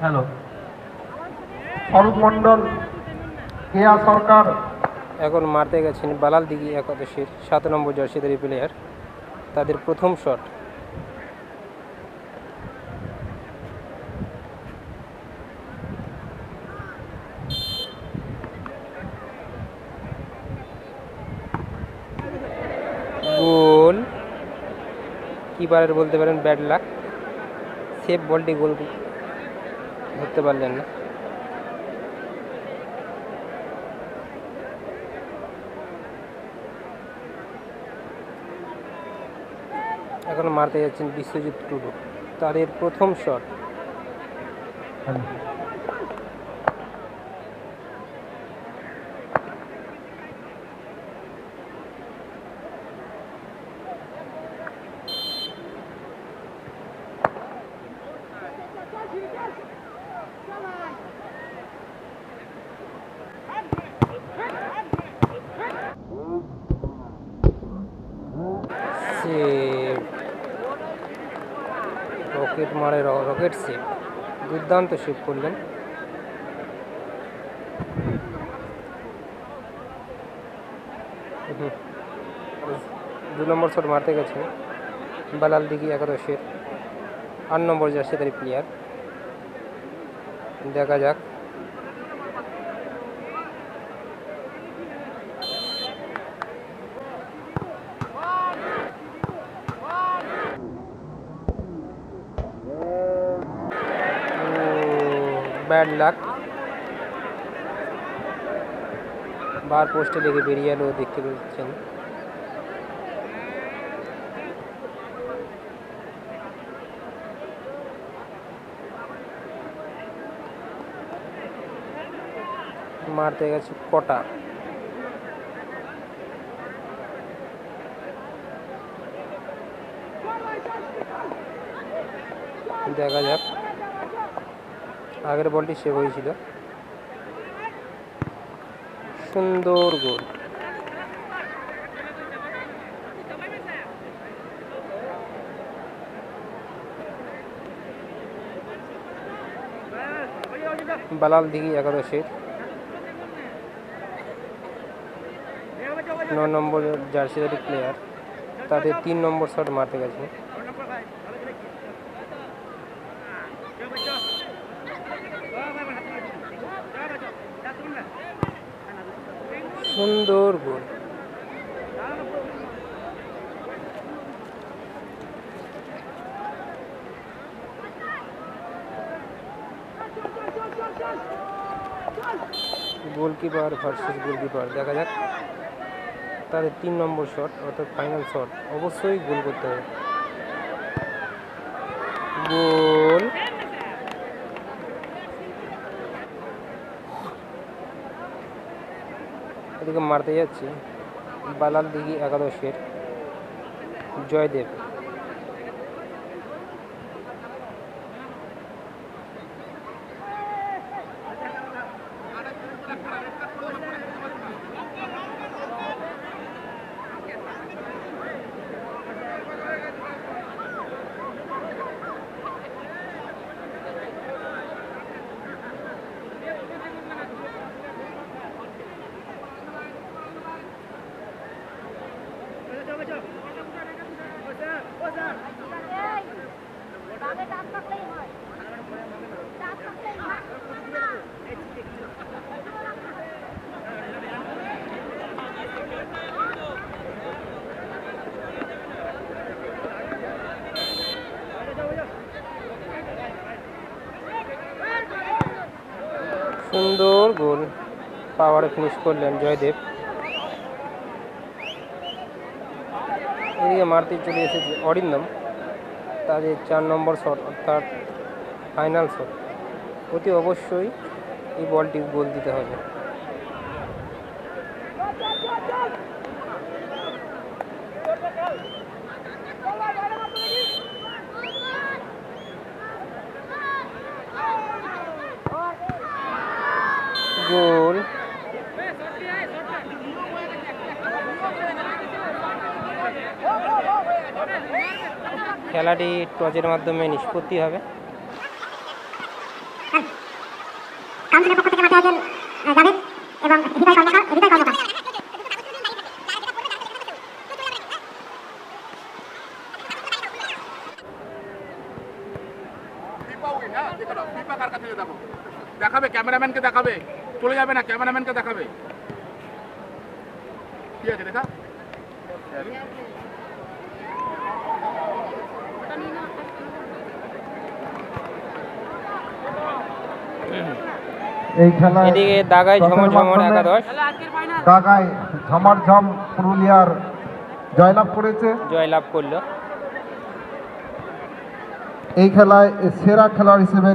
Hello. Arup মণ্ডল কেয়া সরকার। এখন মারতে গেছেন বালাল দিঘি একাদশীর সাত নম্বর জার্সিদারি প্লেয়ার তাদের প্রথম শট গোল। কিপারের বলতে পারেন ব্যাড লাক। সেফ বলটি গোল। ধরতে পারলেন না। এখন মারতে যাচ্ছেন বিশ্বজিৎ টুডু। তার এর প্রথম শট হ্যালো সেভ রকেট মারে রকেট সেভ দুর্দান্ত সেভ করলেন। দু নম্বর শট মারতে গেছে বালাল দিঘি একাদশের। আট নম্বর জার্সি তারি প্লেয়ার দেখা যাক। Bad luck. বার পোস্টে লেগে বেরিয়ে এলো দেখতে পাচ্ছেন মারতে গেছে কটা? দেখা যাক। আগের বলটি সেভ হয়েছিল। সুন্দর গোল। বালাল দিঘি একাদশের ন নম্বর জার্সিদারি প্লেয়ার তাদের তিন নম্বর শট মারতে গেছে। সুন্দর গোল। Goalkeeper versus goalkeeper. দেখা যাক তাদের তিন নম্বর শট অর্থাৎ ফাইনাল শট অবশ্যই গোল করতে হবে। গোল। এদিকে মারতে যাচ্ছি। বালাল দিঘি একাদশের। জয়দেব। সুন্দর গোল পাওয়ারে ফিনিশ করলেন জয়দেব। এদিকে মারতে চলে এসেছে অরিন্দম। তাদের চার নম্বর শট, অর্থাৎ ফাইনাল শট অতি অবশ্যই এই বলটি গোল দিতে হবে। গোল। খেলাটি টসের মাধ্যমে নিষ্পত্তি হবে। কাউন্সিলের পক্ষ থেকে মাঠে আছেন জাভেদ এবং হৃদয় কর্মকার হৃদয় কর্মকার। দেখাবে ক্যামেরাম্যানকে দেখাবে। চলে যাবে না ক্যামেরাম্যানকে দেখাবে। ঠিক আছে দেখা এই খেলায় এদিকে দাগায় ঝমঝমর একাদশ। দাগায় ঝমারঝম পুরুলিয়ার জয়লাভ করেছে। জয়লাভ করল। এই খেলায় সেরা খেলোয়াড় হিসেবে